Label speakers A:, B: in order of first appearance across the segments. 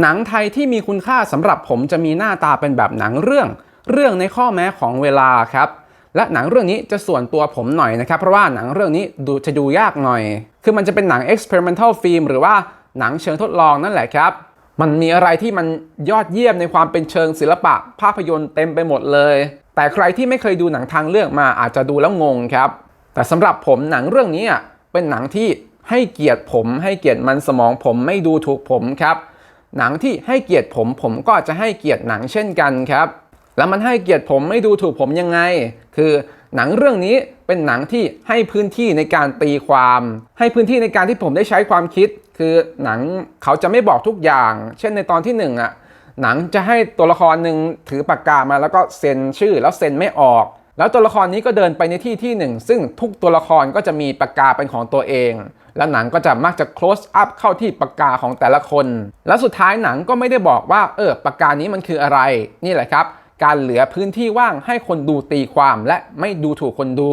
A: หนังไทยที่มีคุณค่าสำหรับผมจะมีหน้าตาเป็นแบบหนังเรื่อง เรื่องในข้อแม้ของเวลาครับ และหนังเรื่องนี้จะส่วนตัวผมหน่อยนะครับ เพราะว่าหนังเรื่องนี้ดูจะดูยากหน่อย คือมันจะเป็นหนัง experimental film หรือว่าหนังเชิงทดลองนั่นแหละครับ มันมีอะไรที่มันยอดเยี่ยมในความเป็นเชิงศิลปะ ภาพยนตร์เต็มไปหมดเลย แต่ใครที่ไม่เคยดูหนังทางเลือกมาอาจจะดูแล้วงงครับ แต่สำหรับผมหนังเรื่องนี้เป็นหนังที่ให้เกียรติผม ให้เกียรติมันสมองผมไม่ดูถูกผมครับ หนังที่ให้เกียรติผมผมก็จะให้เกียรติหนังเช่นกันครับ แล้วมันให้เกียรติผมไม่ดูถูกผมยังไง คือหนังเรื่องนี้เป็นหนังที่ให้พื้นที่ในการตีความ ให้พื้นที่ในการที่ผมได้ใช้ความคิด คือหนังเขาจะไม่บอกทุกอย่าง เช่นในตอนที่หนึ่งอะหนังจะให้ตัวละครหนึ่งถือปากกามาแล้วก็เซ็นชื่อแล้วเซ็นไม่ออก แล้วตัวละครนี้ก็เดินไปในที่ที่หนึ่งซึ่งทุกตัวละครก็จะมีปากกาเป็นของตัวเอง แล้วหนังก็จะมักจะ close up เข้าที่ปากกาของแต่ละคน แล้วสุดท้ายหนังก็ไม่ได้บอกว่าเออปากกานี้มันคืออะไร นี่แหละครับ การเหลือพื้นที่ว่างให้คนดูตีความและไม่ดูถูกคนดู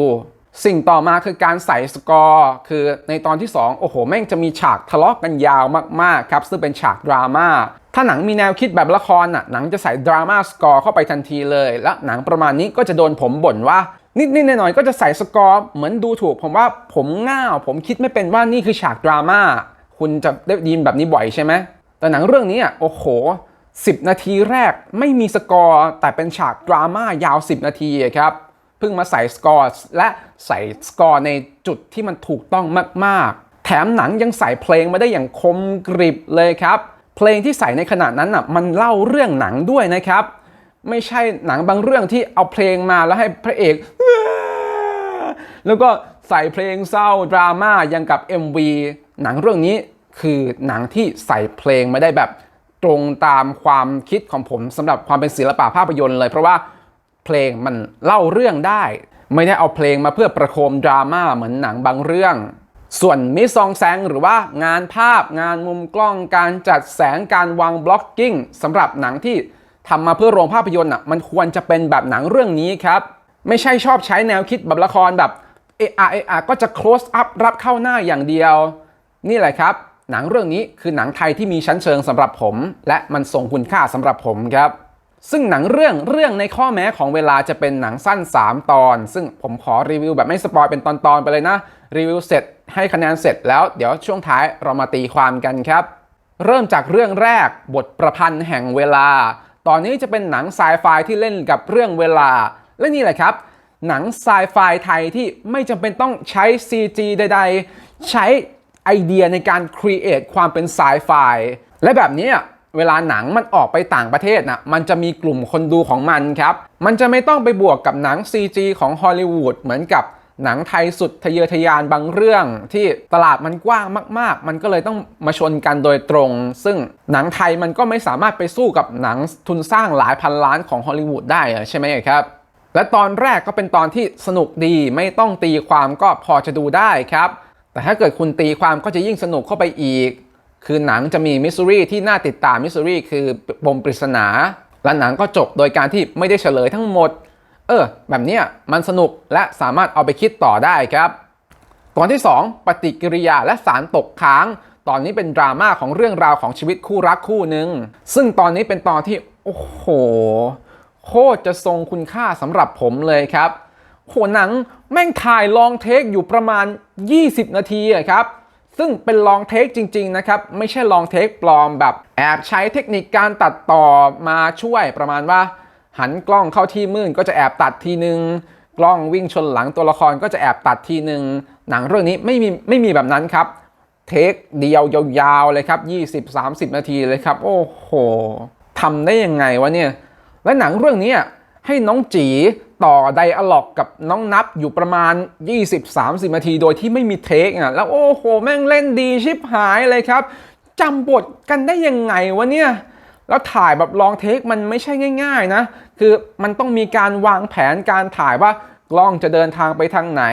A: สิ่งต่อมาคือการใส่สกอร์คือในตอนที่ 2 โอ้โห แม่งจะมีฉากทะเลาะกันยาวมากๆครับซึ่งเป็นฉากดราม่าถ้าหนังมีแนวคิดแบบละครน่ะหนังจะใส่ดราม่าสกอร์เข้าไปทันทีเลย และหนังประมาณนี้ก็จะโดนผมบ่นว่า นิดๆหน่อยๆก็จะใส่สกอร์เหมือนดูถูก ผมว่าผมง่าว ผมคิดไม่เป็นว่านี่คือฉากดราม่าคุณจะได้ยินแบบนี้บ่อยใช่ไหมแต่หนังเรื่องนี้อะโอ้โห 10 นาทีแรกไม่มีสกอร์แต่เป็นฉากดราม่ายาว 10 นาทีครับเพิ่งมาใส่สกอร์และใส่สกอร์ในจุดที่มันถูกต้องมากๆ แถมหนังยังใส่เพลงมาได้อย่างคมกริบเลยครับ เพลงที่ใส่ในขณะนั้นอะมันเล่าเรื่องหนังด้วยนะครับ ไม่ใช่หนังบางเรื่องที่เอาเพลงมาแล้วให้พระเอก แล้วก็ใส่เพลงเศร้าดราม่ายังกับ MV หนังเรื่องนี้คือหนังที่ใส่เพลงมาได้แบบตรงตามความคิดของผมสำหรับความเป็นศิลปะภาพยนตร์เลย เพราะว่าเพลงมันเล่าเรื่องได้ ไม่ได้เอาเพลงมาเพื่อประโคมดราม่าเหมือนหนังบางเรื่อง ส่วนมิซองแซงหรือว่างานภาพ งานมุมกล้องการจัดแสงการวางบล็อกกิ้งสำหรับหนังที่ ทำมาเพื่อโรงภาพยนตร์อะมันควรจะเป็นแบบหนังเรื่องนี้ครับไม่ใช่ชอบใช้แนวคิดแบบละครแบบเออเออก็จะ close up รับเข้าหน้าอย่างเดียว นี่แหละครับ หนังเรื่องนี้คือหนังไทยที่มีชั้นเชิงสำหรับผม และมันทรงคุณค่าสำหรับผมครับซึ่งหนังเรื่องเรื่องในข้อแม้ของเวลาจะเป็นหนังสั้น 3 ตอน ซึ่งผมขอรีวิวแบบไม่สปอยเป็นตอนๆไปเลยนะ รีวิวเสร็จให้คะแนนเสร็จแล้วเดี๋ยวช่วงท้ายเรามาตีความกันครับ เริ่มจากเรื่องแรกบทประพันธ์แห่งเวลา ตอนนี้จะเป็นหนังไซไฟที่เล่นกับเรื่องเวลา และนี่แหละครับ หนังไซไฟไทยที่ไม่จำเป็นต้องใช้ CG ใด ๆ ใช้ไอเดียในการครีเอทความเป็นไซไฟและแบบนี้เวลาหนังมันออกไปต่างประเทศนะมันจะมีกลุ่มคนดูของมันครับ มันจะไม่ต้องไปบวกกับหนัง CG ของฮอลลีวูดเหมือนกับ หนังไทยสุดทะเยอทะยานบางเรื่อง ที่ตลาดมันกว้างมาก ๆ มันก็เลยต้องมาชนกันโดยตรง ซึ่งหนังไทยมันก็ไม่สามารถไปสู้กับหนังทุนสร้างหลายพันล้านของฮอลลีวูดได้ใช่ไหมครับและตอนแรกก็เป็นตอนที่สนุกดีไม่ต้องตีความก็พอจะดูได้ครับ แต่ถ้าเกิดคุณตีความก็จะยิ่งสนุกเข้าไปอีก คือหนังจะมีมิสซูรีที่น่าติดตามมิสซูรีคือปมปริศนา และหนังก็จบโดยการที่ไม่ได้เฉลยทั้งหมด เออ แบบเนี้ยมันสนุกและสามารถเอาไปคิดต่อได้ครับ ตอนที่ 2 ปฏิกิริยาและสารตกค้าง ตอนนี้เป็นดราม่าของเรื่องราวของชีวิตคู่รักคู่หนึ่งซึ่งตอนนี้เป็นตอนที่ โอ้โห โคตรจะทรงคุณค่าสำหรับผมเลยครับโหหนังแม่งถ่ายลองเทคอยู่ประมาณ 20 นาทีอะครับซึ่งเป็นลองเทคจริง ๆ นะครับ ไม่ใช่ลองเทคปลอมแบบแอบใช้เทคนิคการตัดต่อมาช่วยประมาณว่า หันกล้องเข้าที่มืดก็จะแอบตัดทีนึง กล้องวิ่งชนหลังตัวละครก็จะแอบตัดทีนึง หนังเรื่องนี้ไม่มีไม่มีแบบนั้นครับ เทคเดียวยาวๆเลยครับ 20-30 นาทีเลยครับ โอ้โหทำได้ยังไงวะเนี่ย และหนังเรื่องนี้ให้น้องจีต่อไดอะล็อกกับน้องนับอยู่ประมาณ 20-30 นาที โดยที่ไม่มีเทคอะ แล้วโอ้โห แม่งเล่นดีชิบหายเลยครับจำบทกันได้ยังไงวะเนี่ย แล้วถ่ายแบบลองเทคมันไม่ใช่ง่าย ๆ นะ คือมันต้องมีการวางแผนการถ่ายว่ากล้องจะเดินทางไปทางไหน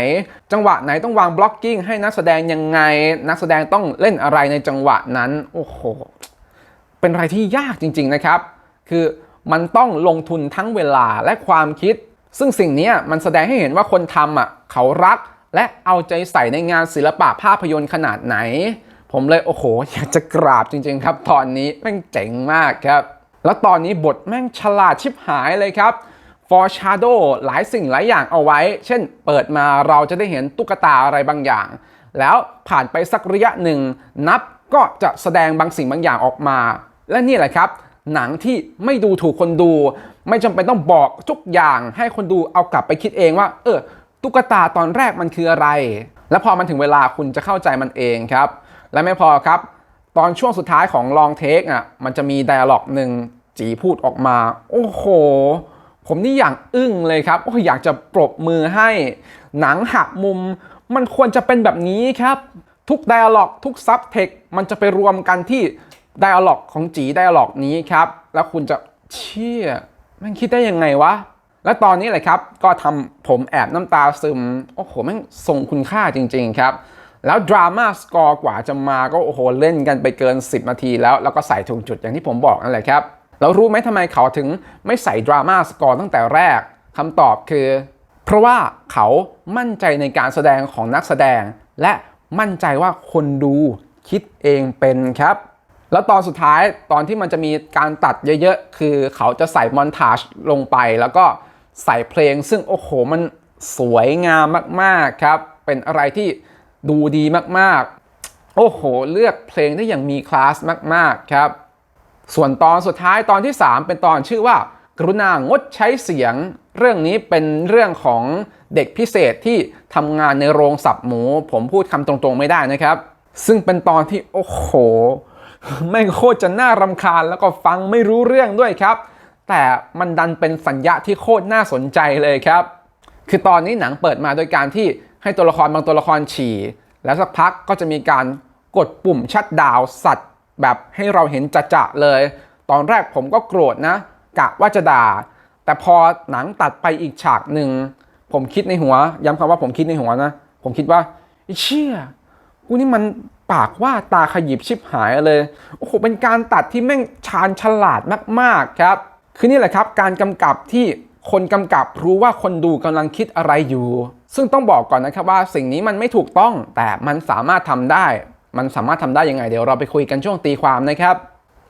A: จังหวะไหนต้องวางบล็อกกิ้งให้นักแสดงยังไง นักแสดงต้องเล่นอะไรในจังหวะนั้น โอ้โห เป็นอะไรที่ยากจริง ๆนะครับ คือมันต้องลงทุนทั้งเวลาและความคิด ซึ่งสิ่งนี้มันแสดงให้เห็นว่าคนทำอะเขารัก และเอาใจใส่ในงานศิลปะภาพยนตร์ขนาดไหน ผมเลยโอ้โห อยากจะกราบจริง ๆ ครับ ตอนนี้แม่งเจ๋งมากครับ แล้วตอนนี้บทแม่งฉลาดชิบหายเลยครับ foreshadow หลายสิ่งหลายอย่างเอาไว้ เช่น เปิดมาเราจะได้เห็นตุ๊กตาอะไรบางอย่าง แล้วผ่านไปสักระยะหนึ่ง นับก็จะแสดงบางสิ่งบางอย่างออกมา และนี่แหละครับ หนังที่ไม่ดูถูกคนดู ไม่จำเป็นต้องบอกทุกอย่างให้คนดูเอากลับไปคิดเองว่า เออ ตุ๊กตาตอนแรกมันคืออะไร แล้วพอมันถึงเวลาคุณจะเข้าใจมันเองครับ และไม่พอครับ ตอนช่วงสุดท้ายของลองเทคอะมันจะมีไดอะล็อกหนึ่ง จีพูดออกมา โอ้โห ผมนี่อย่างอึ้งเลยครับโอ้อยากจะปรบมือให้ หนังหักมุม มันควรจะเป็นแบบนี้ครับ ทุกไดอะล็อกทุกซับเทคมันจะไปรวมกันที่ไดอะล็อกของจีไดอะล็อกนี้ครับ แล้วคุณจะเชี่ยมันคิดได้ยังไงวะ และตอนนี้เลยครับ ก็ทำผมแอบน้ำตาซึม โอ้โหแม่งทรงคุณค่าจริง ๆ ครับแล้วดราม่าสกอร์กว่าจะมาก็โอ้โหเล่นกันไปเกิน 10 นาทีแล้ว แล้วก็ใส่ถูกจุดอย่างที่ผมบอกนั่นแหละครับ แล้วรู้ไหมทำไมเขาถึงไม่ใส่ดราม่าสกอร์ตั้งแต่แรกคำตอบคือ เพราะว่าเขามั่นใจในการแสดงของนักแสดง และมั่นใจว่าคนดูคิดเองเป็นครับ แล้วตอนสุดท้ายตอนที่มันจะมีการตัดเยอะๆ คือเขาจะใส่มอนทาจลงไป แล้วก็ใส่เพลง ซึ่งโอ้โหมันสวยงามมากๆครับ เป็นอะไรที่ดูดีมากๆ โอ้โห เลือกเพลงได้อย่างมีคลาสมากๆครับ ส่วนตอนสุดท้ายตอนที่ 3 เป็นตอนชื่อว่า กรุณางดใช้เสียง เรื่องนี้เป็นเรื่องของเด็กพิเศษที่ทำงานในโรงสับหมู ผมพูดคำตรงๆไม่ได้นะครับ ซึ่งเป็นตอนที่โอ้โหไม่งโคตรจะน่ารำคาญแล้วก็ฟังไม่รู้เรื่องด้วยครับ แต่มันดันเป็นสัญญาที่โคตรน่าสนใจเลยครับ คือตอนนี้หนังเปิดมาโดยการที่ให้ตัวละครบางตัวละครฉี่ แล้วสักพักก็จะมีการกดปุ่มชัดดาวสัตว์ แบบให้เราเห็นจะๆเลย ตอนแรกผมก็โกรธนะ กะว่าจะด่า แต่พอหนังตัดไปอีกฉากหนึ่ง ผมคิดในหัว ย้ำคำว่าผมคิดในหัวนะ ผมคิดว่าเชี่ยกูนี่มันปากว่าตาขยิบชิบหายเลย โอ้โห เป็นการตัดที่แม่งชาญฉลาดมากๆครับ คือนี่แหละครับ การกำกับที่คนกำกับรู้ว่าคนดูกำลังคิดอะไรอยู่ ซึ่งต้องบอกก่อนนะครับว่าสิ่งนี้มันไม่ถูกต้องแต่มันสามารถทำได้ มันสามารถทำได้ยังไง เดี๋ยวเราไปคุยกันช่วงตีความนะครับ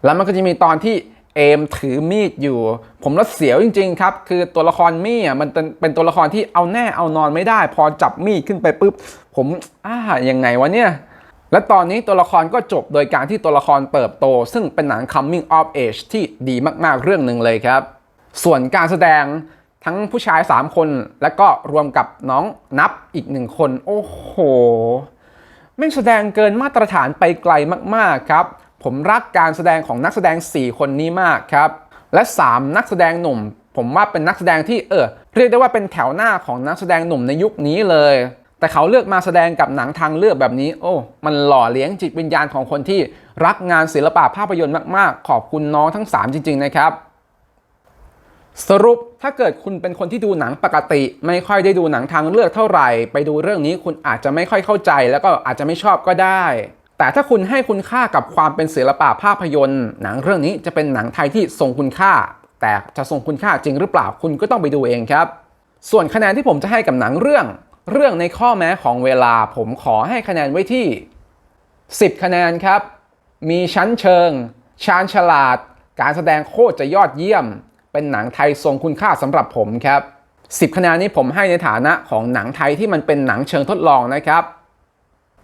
A: แล้วมันก็จะมีตอนที่เอมถือมีดอยู่ ผมรถเสียวจริง ๆ ครับ คือตัวละครมี่อะมันเป็นเป็นตัวละครที่เอาแน่เอานอนไม่ได้ พอจับมีดขึ้นไปปุ๊บ ผมอ่ายังไงวะเนี่ยและตอนนี้ตัวละครก็จบโดยการที่ตัวละครเติบโต ซึ่งเป็นหนัง coming of age ที่ดีมากๆเรื่องหนึ่งเลยครับ ส่วนการแสดงทั้งผู้ชาย 3 คน และก็รวมกับน้องนับอีกหนึ่งคน โอ้โห แม่งแสดงเกินมาตรฐานไปไกลมากๆครับ ผมรักการแสดงของนักแสดง 4 คนนี้มากครับ และ 3 นักแสดงหนุ่ม ผมว่าเป็นนักแสดงที่เออเรียกได้ว่าเป็นแถวหน้าของนักแสดงหนุ่มในยุคนี้เลย แต่เขาเลือกมาแสดงกับหนังทางเลือกแบบนี้ โอ้ มันหล่อเลี้ยงจิตวิญญาณของคนที่รักงานศิลปะภาพยนตร์มากๆ ขอบคุณน้องทั้ง 3 จริง ๆ นะครับ สรุปถ้าเกิดคุณเป็นคนที่ดูหนังปกติ ไม่ค่อยได้ดูหนังทางเลือกเท่าไหร่ ไปดูเรื่องนี้คุณอาจจะไม่ค่อยเข้าใจ แล้วก็อาจจะไม่ชอบก็ได้ แต่ถ้าคุณให้คุณค่ากับความเป็นศิลปะภาพยนตร์ หนังเรื่องนี้จะเป็นหนังไทยที่ทรงคุณค่า แต่จะทรงคุณค่าจริงหรือเปล่าคุณก็ต้องไปดูเองครับ ส่วนคะแนนที่ผมจะให้กับหนังเรื่อง เรื่องในข้อแม้ของเวลา ผมขอให้คะแนนไว้ที่ 10 คะแนนครับ มีชั้นเชิง ชาญฉลาด การแสดงโคตรจะยอดเยี่ยม เป็นหนังไทยทรงคุณค่าสำหรับผมครับ10คะแนนนี้ผมให้ในฐานะของหนังไทยที่มันเป็นหนังเชิงทดลองนะครับ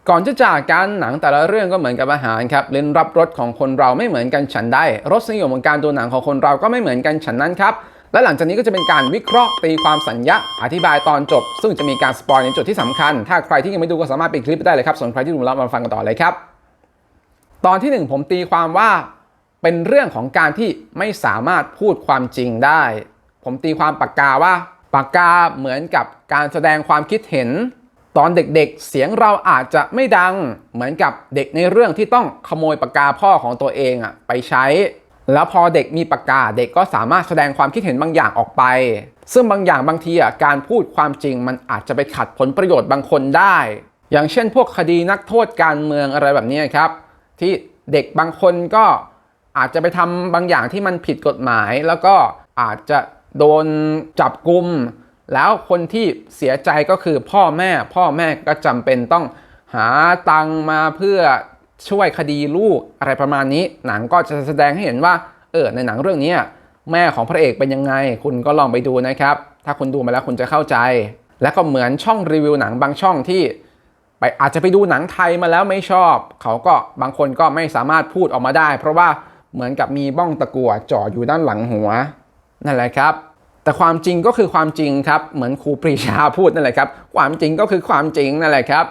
A: ก่อนจะจากกันหนังแต่ละเรื่องก็เหมือนกับอาหารครับลิ้นรับรสของคนเราไม่เหมือนกันฉันได้รสนิยมของการดูหนังของคนเราก็ไม่เหมือนกันฉันนั้นครับและหลังจากนี้ก็จะเป็นการวิเคราะห์ตีความสัญญาอธิบายตอนจบ ซึ่งจะมีการสปอยในจุดที่สำคัญ ถ้าใครที่ยังไม่ดูก็สามารถปิดคลิปได้เลยครับส่วนใครที่ดูแล้วมาฟังกันต่อเลยครับ ตอนที่หนึ่งผมตีความว่า เป็นเรื่องของการที่ไม่สามารถพูดความจริงได้ ผมตีความปากกาว่า ปากกาเหมือนกับการแสดงความคิดเห็น ตอนเด็กๆ เสียงเราอาจจะไม่ดัง เหมือนกับเด็กในเรื่องที่ต้องขโมยปากกาพ่อของตัวเองอะไปใช้ แล้วพอเด็กมีปากกาเด็กก็สามารถแสดงความคิดเห็นบางอย่างออกไป ซึ่งบางอย่างบางทีอะการพูดความจริงมันอาจจะไปขัดผลประโยชน์บางคนได้ อย่างเช่น พวกคดีนักโทษการเมืองอะไรแบบนี้ครับ ที่เด็กบางคนก็ อาจจะไปทำบางอย่างที่มันผิดกฎหมาย แล้วก็อาจจะโดนจับกุม แล้วคนที่เสียใจก็คือพ่อแม่ พ่อแม่ก็จำเป็นต้องหาตังมาเพื่อช่วยคดีลูกอะไรประมาณนี้ หนังก็จะแสดงให้เห็นว่าเออในหนังเรื่องนี้แม่ของพระเอกเป็นยังไง คุณก็ลองไปดูนะครับ ถ้าคุณดูมาแล้วคุณจะเข้าใจ และก็เหมือนช่องรีวิวหนังบางช่องที่ไปอาจจะไปดูหนังไทยมาแล้วไม่ชอบ เขาก็บางคนก็ไม่สามารถพูดออกมาได้ เพราะว่า เหมือนกับมีบ้องตะกั่วจ่ออยู่ด้านหลังหัวนั่นแหละครับ แต่ความจริงก็คือความจริงครับเหมือนครูปรีชาพูดนั่นแหละครับ ความจริงก็คือความจริงนั่นแหละครับ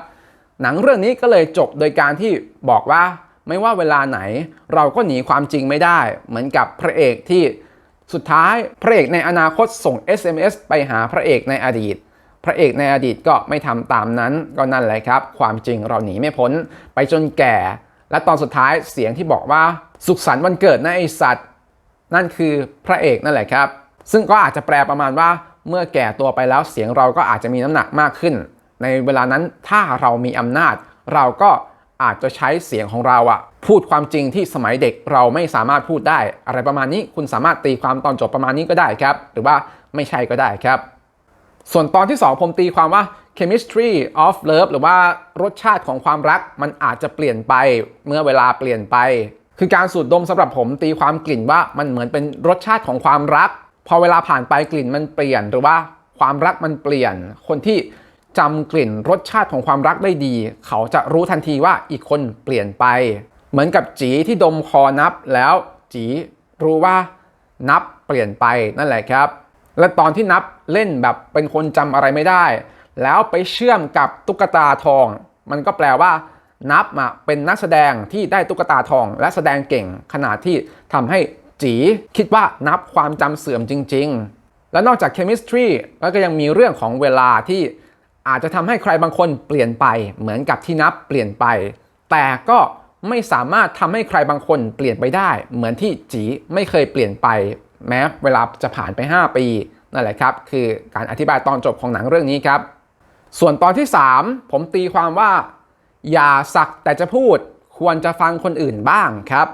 A: หนังเรื่องนี้ก็เลยจบโดยการที่บอกว่าไม่ว่าเวลาไหน เราก็หนีความจริงไม่ได้ เหมือนกับพระเอกที่สุดท้ายพระเอกในอนาคตส่ง SMS ไปหาพระเอกในอดีต พระเอกในอดีตก็ไม่ทำตามนั้นก็นั่นแหละครับ ความจริงเราหนีไม่พ้น ไปจนแก่ และตอนสุดท้ายเสียงที่บอกว่าสุขสันต์วันเกิดนะไอสัตว์ นั่นคือพระเอกนั่นแหละครับ ซึ่งก็อาจจะแปลประมาณว่าเมื่อแก่ตัวไปแล้วเสียงเราก็อาจจะมีน้ำหนักมากขึ้น ในเวลานั้นถ้าเรามีอำนาจ เราก็อาจจะใช้เสียงของเราอะพูดความจริงที่สมัยเด็กเราไม่สามารถพูดได้ อะไรประมาณนี้คุณสามารถตีความตอนจบประมาณนี้ก็ได้ครับ หรือว่าไม่ใช่ก็ได้ครับ ส่วนตอนที่ 2 ผมตีความว่า chemistry of love หรือว่ารสชาติของความรักมันอาจจะเปลี่ยนไปเมื่อเวลาเปลี่ยนไป คือการสูดดมสำหรับผมตีความกลิ่นว่ามันเหมือนเป็นรสชาติของความรัก พอเวลาผ่านไปกลิ่นมันเปลี่ยน หรือว่าความรักมันเปลี่ยน คนที่จำกลิ่นรสชาติของความรักได้ดี เขาจะรู้ทันทีว่าอีกคนเปลี่ยนไป เหมือนกับจีที่ดมคอนับแล้วจีรู้ว่านับเปลี่ยนไปนั่นแหละครับ และตอนที่นับเล่นแบบเป็นคนจำอะไรไม่ได้ แล้วไปเชื่อมกับตุ๊กตาทอง มันก็แปลว่า นับมาเป็นนักแสดงที่ได้ตุ๊กตาทอง และแสดงเก่งขนาดที่ทำให้จีคิดว่านับความจำเสื่อมจริง ๆ และนอกจาก chemistry แล้วก็ยังมีเรื่องของเวลาที่อาจจะทำให้ใครบางคนเปลี่ยนไป เหมือนกับที่นับเปลี่ยนไป แต่ก็ไม่สามารถทำให้ใครบางคนเปลี่ยนไปได้ เหมือนที่จีไม่เคยเปลี่ยนไป แม้เวลาจะผ่านไป 5 ปีนั่นแหละครับ คือการอธิบายตอนจบของหนังเรื่องนี้ครับ ส่วนตอนที่ 3 ผมตีความว่า อย่าสักแต่จะพูดควรจะฟังคนอื่นบ้างครับ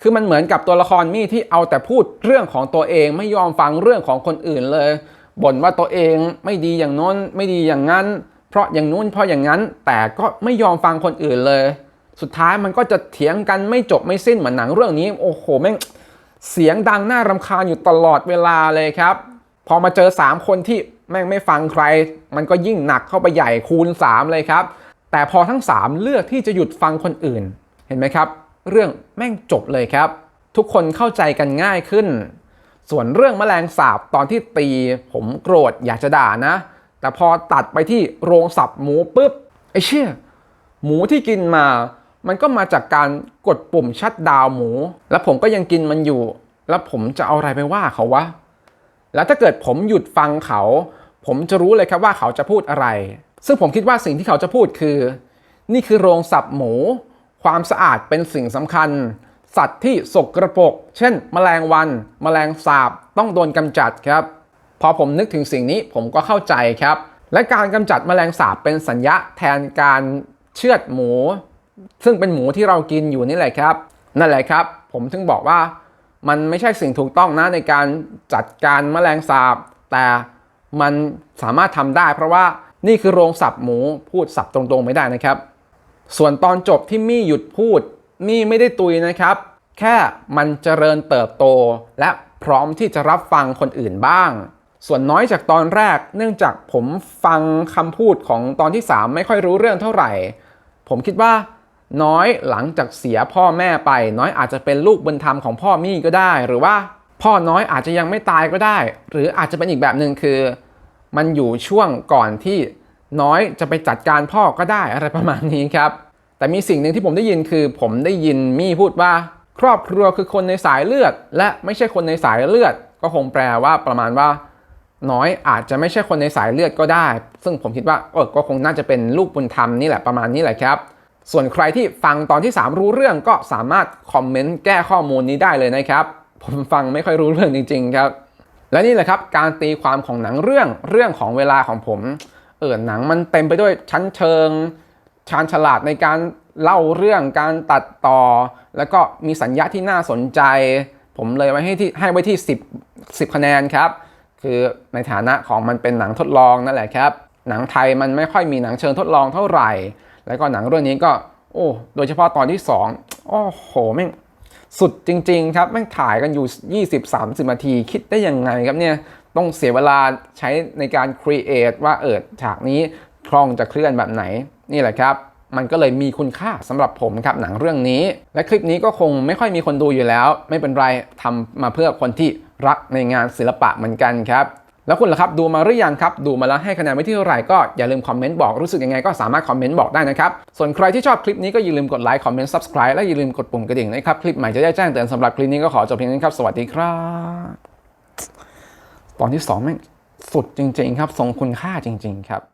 A: คือมันเหมือนกับตัวละครมี่ที่เอาแต่พูดเรื่องของตัวเองไม่ยอมฟังเรื่องของคนอื่นเลยบ่นว่าตัวเองไม่ดีอย่างน้นไม่ดีอย่างนั้น เพราะอย่างนู้นเพราะอย่างนั้นแต่ก็ไม่ยอมฟังคนอื่นเลย สุดท้ายมันก็จะเถียงกันไม่จบไม่สิ้นเหมือนหนังเรื่องนี้ โอ้โหแม่งเสียงดังน่ารำคาญอยู่ตลอดเวลาเลยครับ พอมาเจอ 3 คนที่ ม่งไม่ฟังใคร มันก็ยิ่งหนักเข้าไปใหญ่คูณ 3 เลยครับ แต่พอทั้ง 3 เลือกที่จะหยุดฟังคนอื่น เห็นไหมครับ เรื่องแม่งจบเลยครับ ทุกคนเข้าใจกันง่ายขึ้น ส่วนเรื่องแมลงสาบตอนที่ตี ผมโกรธอยากจะด่านะ แต่พอตัดไปที่โรงสับหมูปุ๊บไอ้เชี่ยหมูที่กินมา มันก็มาจากการกดปุ่มชัดดาวหมู แล้วผมก็ยังกินมันอยู่ แล้วผมจะเอาอะไรไปว่าเขาวะแล้วถ้าเกิดผมหยุดฟังเขา ผมจะรู้เลยครับว่าเขาจะพูดอะไร ซึ่งผมคิดว่าสิ่งที่เขาจะพูดคือ นี่คือโรงสับหมู ความสะอาดเป็นสิ่งสำคัญ สัตว์ที่สกรปรก เช่น แมลงวัน แมลงสาบ ต้องโดนกำจัดครับ พอผมนึกถึงสิ่งนี้ผมก็เข้าใจครับ และการกำจัดแมลงสาบเป็นสัญญาแทนการเชือดหมู ซึ่งเป็นหมูที่เรากินอยู่นี่แหละครับ นั่นแหละครับ ผมถึงบอกว่ามันไม่ใช่สิ่งถูกต้องนะในการจัดการแมลงสาบ แต่ มันสามารถทำได้ เพราะว่านี่คือโรงสับหมูพูดสับตรงๆไม่ได้นะครับ ส่วนตอนจบที่มี่หยุดพูด มี่ไม่ได้ตุยนะครับ แค่มันเจริญเติบโต และพร้อมที่จะรับฟังคนอื่นบ้าง ส่วนน้อยจากตอนแรก เนื่องจากผมฟังคำพูดของตอนที่ 3 ไม่ค่อยรู้เรื่องเท่าไหร่ ผมคิดว่าน้อยหลังจากเสียพ่อแม่ไป น้อยอาจจะเป็นลูกบุญธรรมของพ่อมี่ก็ได้ หรือว่าพ่อน้อยอาจจะยังไม่ตายก็ได้ หรืออาจจะเป็นอีกแบบหนึ่งคือ มันอยู่ช่วงก่อนที่น้อยจะไปจัดการพ่อก็ได้อะไรประมาณนี้ครับ แต่มีสิ่งหนึ่งที่ผมได้ยินคือ ผมได้ยินมี่พูดว่า ครอบครัวคือคนในสายเลือด และไม่ใช่คนในสายเลือด ก็คงแปลว่าประมาณว่า น้อยอาจจะไม่ใช่คนในสายเลือดก็ได้ ซึ่งผมคิดว่าเออก็คงน่าจะเป็นลูกบุญธรรมนี่แหละประมาณนี้แหละครับ ส่วนใครที่ฟังตอนที่ 3 รู้เรื่องก็สามารถคอมเมนต์แก้ข้อมูลนี้ได้เลยนะครับ ผมฟังไม่ค่อยรู้เรื่องจริง ๆ ครับ และนี่แหละครับการตีความของหนังเรื่องเรื่องของเวลาของผมเออหนังมันเต็มไปด้วยชั้นเชิงชาญฉลาดในการเล่าเรื่องการตัดต่อ แล้วก็มีสัญญาที่น่าสนใจ ผมเลยไว้ให้ที่ให้ไว้ที่ 10 10 คะแนนครับ คือในฐานะของมันเป็นหนังทดลองนั่นแหละครับ หนังไทยมันไม่ค่อยมีหนังเชิงทดลองเท่าไหร่ แล้วก็หนังเรื่องนี้ก็ โอ้ โดยเฉพาะตอนที่ 2 โอ้โหแม่ง สุดจริง ๆ ครับแม่งถ่ายกันอยู่ 20-30 นาที คิดได้ยังไงครับเนี่ย ต้องเสียเวลาใช้ในการครีเอทว่าเออฉากนี้คลองจะเคลื่อนแบบไหน นี่แหละครับ มันก็เลยมีคุณค่าสำหรับผมครับหนังเรื่องนี้ และคลิปนี้ก็คงไม่ค่อยมีคนดูอยู่แล้ว ไม่เป็นไรทำมาเพื่อคนที่รักในงานศิลปะเหมือนกันครับ แล้วคุณล่ะครับดูมาหรือยังครับ ดูมาแล้วให้คะแนนไว้ที่เท่าไหร่ก็อย่าลืมคอมเมนต์บอกรู้สึกยังไงก็สามารถคอมเมนต์บอกได้นะครับ ส่วนใครที่ชอบคลิปนี้ก็อย่าลืมกดไลค์คอมเมนต์ subscribe และอย่าลืมกดปุ่มกระดิ่งนะครับ คลิปใหม่จะได้แจ้งเตือนสำหรับคลิปนี้ก็ขอจบเพียงนี้ครับ สวัสดีครับ ตอนที่สองแม่งสุดจริง ๆ ครับทรงคุณค่าจริง ๆ ครับ